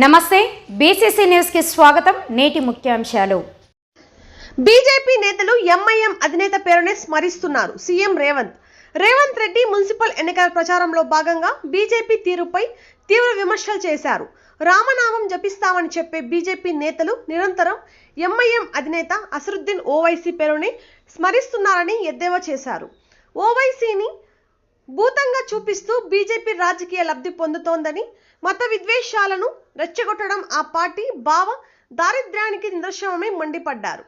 నమస్తే బీసీసీ న్యూస్కి స్వాగతం. నేటి ముఖ్యాంశాలు. బీజేపీ నేతలు ఎంఐఎం అధినేత పేరునే స్మరిస్తున్నారు సీఎం రేవంత్. రేవంత్ రెడ్డి మున్సిపల్ ఎన్నికల ప్రచారంలో భాగంగా బీజేపీ తీరుపై తీవ్ర విమర్శలు చేశారు. రామనామం జపిస్తామని చెప్పే బీజేపీ నేతలు నిరంతరం ఎంఐఎం అధినేత అసరుద్దీన్ ఓవైసీ పేరుని స్మరిస్తున్నారని ఎద్దేవా చేశారు. ఓవైసీని భూతంగా చూపిస్తూ బీజేపీ రాజకీయ లబ్ధి పొందుతోందని మత విద్వేషాలను రెచ్చగొట్టడం ఆ పార్టీ భావ దారిద్ర్యానికి నిదర్శనమై మండిపడ్డారు.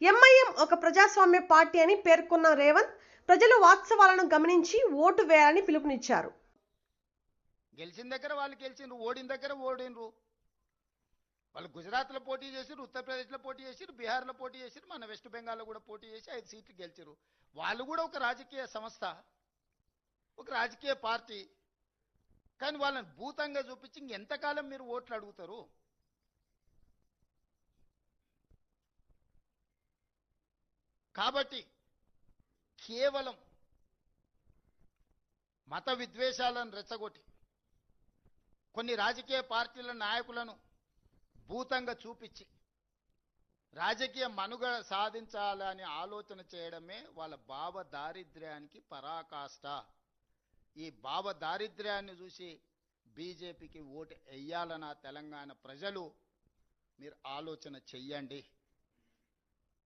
ఎంఐఎం ఒక ప్రజాస్వామ్య పార్టీ అని పేర్కొన్న రేవంత్ ప్రజలు వాస్తవాలను గమనించి ఓటు వేయాలని పిలుపునిచ్చారు. గెలిచిన దగ్గర వాళ్ళు గెలిచిండ్రు ఓడిన దగ్గర ఓడినరు. వాళ్ళు గుజరాత్లో పోటీ చేసిరు ఉత్తరప్రదేశ్లో పోటీ చేసిరు బీహార్లో పోటీ చేసిరు మన వెస్ట్ బెంగాల్లో కూడా పోటీ చేసి ఐదు సీట్లు గెలిచిరు వాళ్ళు కూడా ఒక రాజకీయ సంస్థ. ఒక రాజకీయ పార్టీ. కానీ వాళ్ళని భూతంగా చూపించి ఇంకెంతకాలం మీరు ఓట్లు అడుగుతారు? కాబట్టి కేవలం మత విద్వేషాలను రెచ్చగొట్టి కొన్ని రాజకీయ పార్టీల నాయకులను భూతంగా చూపించి రాజకీయ మనుగడ సాధించాలని ఆలోచన చేయడమే వాళ్ళ భావ దారిద్ర్యానికి పరాకాష్ట. ఈ భావ దారిద్ర్యాన్ని చూసి బీజేపీకి ఓటు వెయ్యాలన్న తెలంగాణ ప్రజలు మీరు ఆలోచన చెయ్యండి.